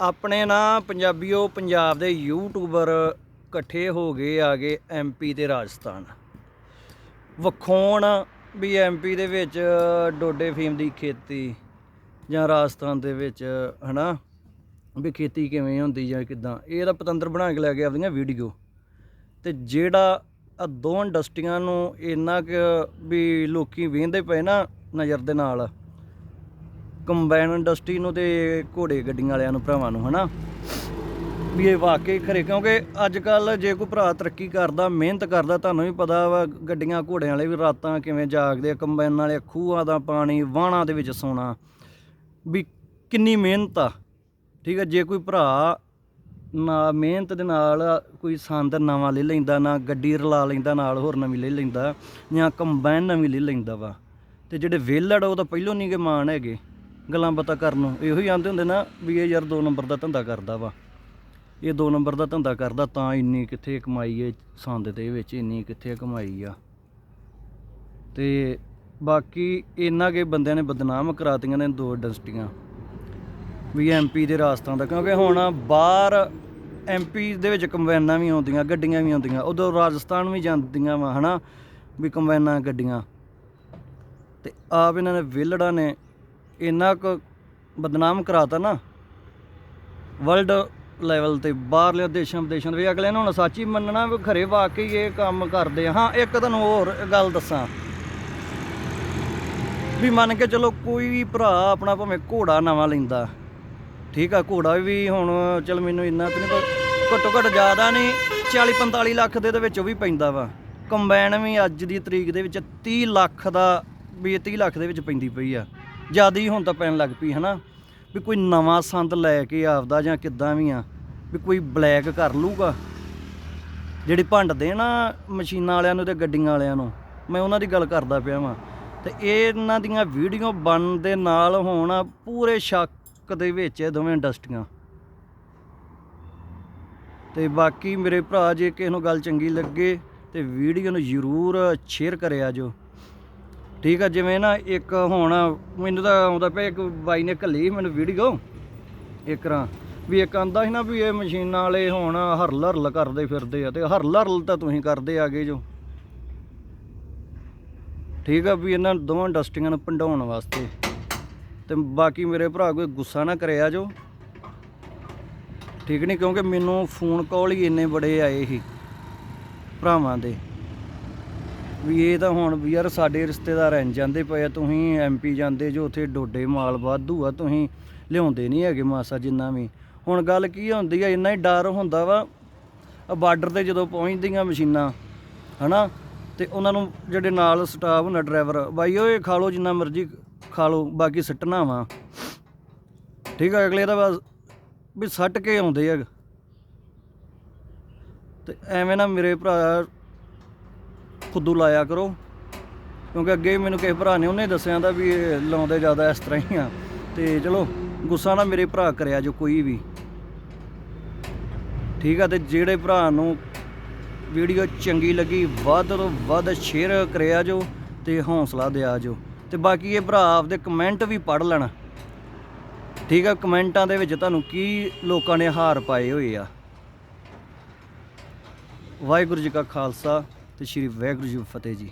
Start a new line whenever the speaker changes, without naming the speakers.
ਆਪਣੇ ਨਾ ਪੰਜਾਬੀਓ, ਪੰਜਾਬ ਦੇ ਯੂਟਿਊਬਰ ਇਕੱਠੇ ਹੋ ਗਏ ਆ ਆਗੇ ਐਮਪੀ ਤੇ ਰਾਜਸਥਾਨ। ਵਖਾਉਣ ਵੀ ਐਮਪੀ ਦੇ ਵਿੱਚ ਡੋਡੇ ਫੀਮ ਦੀ ਖੇਤੀ ਜਾਂ ਰਾਜਸਥਾਨ ਦੇ ਵਿੱਚ, ਹਨਾ? ਵੀ ਖੇਤੀ ਕਿਵੇਂ ਹੁੰਦੀ ਜਾਂ ਕਿਦਾਂ? ਇਹਦਾ ਪਤੰਦਰ ਬਣਾ ਕੇ ਲੈ ਕੇ ਆਪਦੀਆਂ ਵੀਡੀਓ। ਤੇ ਜਿਹੜਾ ਆ ਦੋ ਇੰਡਸਟਰੀਆਂ ਨੂੰ ਇੰਨਾ ਕੁ ਵੀ ਲੋਕੀ ਵੇਂਦੇ ਪਏ ਨਾ ਨਜ਼ਰ ਦੇ ਨਾਲ ਕੰਬਾਈਨ ਇੰਡਸਟਰੀ ਨੂੰ ਤੇ ਘੋੜੇ ਗੱਡੀਆਂ ਵਾਲਿਆਂ ਨੂੰ, ਭਰਾਵਾਂ ਨੂੰ, ਹਨਾ? ਵੀ ਇਹ ਵਾਕਈ ਖਰੇ, ਕਿਉਂਕਿ ਅੱਜ ਕੱਲ ਜੇ ਕੋਈ ਭਰਾ ਤਰੱਕੀ ਕਰਦਾ, ਮਿਹਨਤ ਕਰਦਾ, ਤੁਹਾਨੂੰ ਵੀ ਪਤਾ ਵਾ ਗੱਡੀਆਂ ਘੋੜਿਆਂ ਵਾਲੇ ਵੀ ਰਾਤਾਂ ਕਿਵੇਂ ਜਾਗਦੇ ਆ, ਕੰਬਾਈਨ ਵਾਲੇ ਖੂਹਾਂ ਦਾ ਪਾਣੀ, ਵਾਹਣਾ ਦੇ ਵਿੱਚ ਸੌਣਾ। ਵੀ ਕਿੰਨੀ ਮਿਹਨਤ ਆ, ਠੀਕ ਹੈ ਜੇ ਕੋਈ ਭਰਾ ਨਾ, ਮਿਹਨਤ ਦੇ ਨਾਲ ਕੋਈ ਸੰਦ ਨਵਾਂ ਲੈ ਲੈਂਦਾ, ਨਾ ਗੱਡੀ ਰਲਾ ਲੈਂਦਾ, ਨਾਲ ਹੋਰ ਨਵੀਂ ਲੈ ਲੈਂਦਾ, ਜਾਂ ਕੰਬਾਈਨ ਨਵੀਂ ਲੈ ਲੈਂਦਾ ਵਾ, ਤੇ ਜਿਹੜੇ ਵੇਲੜ ਉਹ ਤਾਂ ਪਹਿਲੋਂ ਨਹੀਂ ਗੇ ਮਾਣ ਹੈਗੇ। ਗੱਲਾਂ ਬਾਤਾਂ ਕਰਨ ਨੂੰ। ਇਹੋ ਹੀ ਆਂਦੇ ਹੁੰਦੇ ਨਾ ਵੀ ਇਹ ਯਾਰ ਦੋ ਨੰਬਰ ਦਾ ਧੰਦਾ ਕਰਦਾ ਵਾ। ਇਹ ਦੋ ਨੰਬਰ ਦਾ ਧੰਦਾ ਕਰਦਾ ਤਾਂ ਇੰਨੀ ਕਿੱਥੇ ਕਮਾਈ ਹੈ ਸੰਦ ਦੇ ਵਿੱਚ, ਇੰਨੀ ਕਿੱਥੇ ਕਮਾਈ ਆ। ਤੇ ਬਾਕੀ ਇੰਨਾ ਕੇ ਬੰਦਿਆਂ ਨੇ ਬਦਨਾਮ ਕਰਾਤੀਆਂ ਨੇ ਦੋ ਇੰਡਸਟਰੀਆਂ। ਵੀ ਐਮਪੀ ਦੇ ਰਾਸਤਾਂ ਦਾ, ਕਿਉਂਕਿ ਹੁਣ ਬਾਹਰ ਐਮਪੀ ਦੇ ਵਿੱਚ ਕੰਬਾਈਨਾਂ ਵੀ ਆਉਂਦੀਆਂ, ਗੱਡੀਆਂ ਵੀ ਆਉਂਦੀਆਂ, ਉਦੋਂ ਰਾਜਸਥਾਨ ਵੀ ਜਾਂਦੀਆਂ ਵਾ, ਹਨਾ? ਵੀ ਕੰਬਾਈਨਾਂ, ਗੱਡੀਆਂ। ਤੇ ਆਪ ਇਹਨਾਂ ਨੇ ਵਿਲੜਾ ਨੇ ਇੰਨਾ ਕੁ ਬਦਨਾਮ ਕਰਾਤਾ ਨਾ ਵਰਲਡ ਲੈਵਲ ਤੇ, ਬਾਹਰਲੇ ਦੇਸ਼ਾਂ ਵਿਦੇਸ਼ਾਂ ਦੇ ਵੀ ਅਗਲੇ ਨੂੰ ਹੁਣ ਸੱਚ ਹੀ ਮੰਨਣਾ ਵੀ ਖਰੇ ਵਾਕਈ ਇਹ ਕੰਮ ਕਰਦੇ ਆ। ਹਾਂ, ਇੱਕ ਤੁਹਾਨੂੰ ਹੋਰ ਗੱਲ ਦੱਸਾਂ। ਵੀ ਮੰਨ ਕੇ ਚਲੋ ਕੋਈ ਵੀ ਭਰਾ ਆਪਣਾ ਭਾਵੇਂ ਘੋੜਾ ਨਵਾਂ ਲੈਂਦਾ, ਠੀਕ ਆ, ਘੋੜਾ ਵੀ ਹੁਣ ਚਲ ਮੈਨੂੰ ਇੰਨਾ ਤੇ ਨਹੀਂ ਘੱਟੋ ਘੱਟ ਜ਼ਿਆਦਾ ਨਹੀਂ 40 45 ਲੱਖ ਦੇ ਦੇ ਵਿੱਚ ਉਹ ਵੀ ਪੈਂਦਾ ਵਾ। ਕੰਬਾਈਨ ਵੀ ਅੱਜ ਦੀ ਤਰੀਕ ਦੇ ਵਿੱਚ 30 ਲੱਖ ਦਾ, ਵੀ 30 ਲੱਖ ਦੇ ਵਿੱਚ ਪੈਂਦੀ ਪਈ ਆ। ਜ਼ਿਆਦਾ ਹੀ ਹੁਣ ਤਾਂ ਪੈਣ ਲੱਗ ਪਈ, ਹਨਾ? ਵੀ ਕੋਈ ਨਵਾਂ ਸੰਦ ਲੈ ਕੇ ਆਪਦਾ ਜਾਂ ਕਿੱਦਾਂ ਵੀ ਆ, ਵੀ ਕੋਈ ਬਲੈਕ ਕਰ ਲੂਗਾ ਜਿਹੜੀ ਭੰਡਦੇ ਨਾ ਮਸ਼ੀਨਾਂ ਵਾਲਿਆਂ ਨੂੰ ਤੇ ਗੱਡੀਆਂ ਵਾਲਿਆਂ ਨੂੰ, ਮੈਂ ਉਹਨਾਂ ਦੀ ਗੱਲ ਕਰਦਾ ਪਿਆ ਵਾਂ। ਤੇ ਇਹਨਾਂ ਦੀਆਂ ਵੀਡੀਓ ਬਣਨ ਦੇ ਨਾਲ ਹੁਣ ਪੂਰੇ ਸ਼ੱਕ ਦੇ ਵਿੱਚ ਇਹ ਦੋਵੇਂ ਇੰਡਸਟਰੀਆਂ। ਤੇ ਬਾਕੀ ਮੇਰੇ ਭਰਾ ਜੇ ਕਿਸੇ ਨੂੰ ਗੱਲ ਚੰਗੀ ਲੱਗੇ, ਤੇ ਵੀਡੀਓ ਨੂੰ ਜ਼ਰੂਰ ਸ਼ੇਅਰ ਕਰਿਆ ਜੋ। ਠੀਕ ਆ, ਜਿਵੇਂ ਨਾ ਇੱਕ ਹੁਣ ਮੈਨੂੰ ਤਾਂ ਆਉਂਦਾ ਪਿਆ, ਇੱਕ ਬਾਈ ਨੇ ਘੱਲੀ ਮੈਨੂੰ ਵੀਡੀਓ ਇੱਕ ਰਾਂ, ਵੀ ਇੱਕ ਆਂਦਾ ਸੀ ਨਾ ਵੀ ਇਹ ਮਸ਼ੀਨਾਂ ਵਾਲੇ ਹੁਣ ਹਰਲ ਹਰਲ ਕਰਦੇ ਫਿਰਦੇ ਆ, ਤੇ ਹਰਲ ਹਰਲ ਤਾਂ ਤੁਸੀਂ ਕਰਦੇ ਆਗੇ ਜੋ। ਠੀਕ ਆ, ਵੀ ਇਹਨਾਂ ਦੋਵਾਂ ਇੰਡਸਟਰੀਆਂ ਨੂੰ ਭੰਡਾਉਣ ਵਾਸਤੇ। ਤੇ ਬਾਕੀ ਮੇਰੇ ਭਰਾ ਕੋਈ ਗੁੱਸਾ ਨਾ ਕਰਿਆ ਜੋ। ਠੀਕ ਨਹੀਂ ਕਿਉਂਕਿ ਮੈਨੂੰ ਫੋਨ ਕਾਲ ਹੀ ਇੰਨੇ ਬੜੇ ਆਏ ਸੀ ਭਰਾਵਾਂ ਦੇ। ਵੀ ਇਹ ਤਾਂ ਹੁਣ ਵੀ ਯਾਰ ਸਾਡੇ ਰਿਸ਼ਤੇਦਾਰ ਐਂ ਜਾਂਦੇ ਪਏ ਆ, ਤੁਸੀਂ ਐਮਪੀ ਜਾਂਦੇ ਜੋ ਉੱਥੇ ਡੋਡੇ ਮਾਲ ਵਾਧੂ ਆ, ਤੁਸੀਂ ਲਿਆਉਂਦੇ ਨਹੀਂ ਹੈਗੇ ਮਾਸਾ ਜਿੰਨਾ ਵੀ। ਹੁਣ ਗੱਲ ਕੀ ਹੁੰਦੀ ਆ, ਇੰਨਾ ਹੀ ਡਰ ਹੁੰਦਾ ਵਾ ਬਾਰਡਰ ਤੇ ਜਦੋਂ ਪਹੁੰਚਦੀਆਂ ਮਸ਼ੀਨਾਂ, ਹਨਾ, ਤੇ ਉਹਨਾਂ ਨੂੰ ਜਿਹੜੇ ਨਾਲ ਸਟਾਫ ਹੁੰਦਾ ਡਰਾਈਵਰ ਬਾਈ ਓਏ ਖਾ ਲਓ ਜਿੰਨਾ ਮਰਜ਼ੀ ਖਾ ਲਓ, ਬਾਕੀ ਸੱਟਣਾ ਵਾ। ਠੀਕ ਆ, ਅਗਲੇ ਦਾ ਬਸ ਵੀ ਸੱਟ ਕੇ ਆਉਂਦੇ ਆ। ਤੇ ਐਵੇਂ ਨਾ ਮੇਰੇ ਭਰਾ ਖੁੱਦੂ ਲਾਇਆ ਕਰੋ। ਕਿਉਂਕਿ ਅੱਗੇ ਮੈਨੂੰ ਕਿਸੇ ਭਰਾ ਨੇ ਉਹਨੇ ਦੱਸਿਆ ਦਾ ਵੀ ਇਹ ਲਾਉਂਦੇ ਜ਼ਿਆਦਾ ਇਸ ਤਰ੍ਹਾਂ ਹੀ ਆ। ਤੇ ਚਲੋ, ਗੁੱਸਾ ਨਾ ਮੇਰੇ ਭਰਾ ਕਰਿਆ ਜੋ ਕੋਈ ਵੀ। ਠੀਕ ਆ, ਤੇ ਜਿਹੜੇ ਭਰਾ ਨੂੰ ਵੀਡੀਓ ਚੰਗੀ ਲੱਗੀ, ਵੱਧ ਤੋਂ ਵੱਧ ਸ਼ੇਅਰ ਕਰਿਆ ਜੋ ਤੇ ਹੌਸਲਾ ਦਿਆ ਜੋ। ਤੇ ਬਾਕੀ ਇਹ ਭਰਾ ਆਪਦੇ ਕਮੈਂਟ ਵੀ ਪੜ੍ਹ ਲੈਣ। ਠੀਕ ਆ ਕਮੈਂਟਾਂ ਦੇ ਵਿੱਚ ਤੁਹਾਨੂੰ ਕੀ ਲੋਕਾਂ ਨੇ ਹਾਰ ਪਾਏ ਹੋਏ ਆ। ਵਾਹਿਗੁਰੂ ਜੀ ਕਾ ਖਾਲਸਾ। ਤੇ ਸ੍ਰੀ ਵਾਹਿਗੁਰੂ ਜੀ ਫਤਿਹ ਜੀ।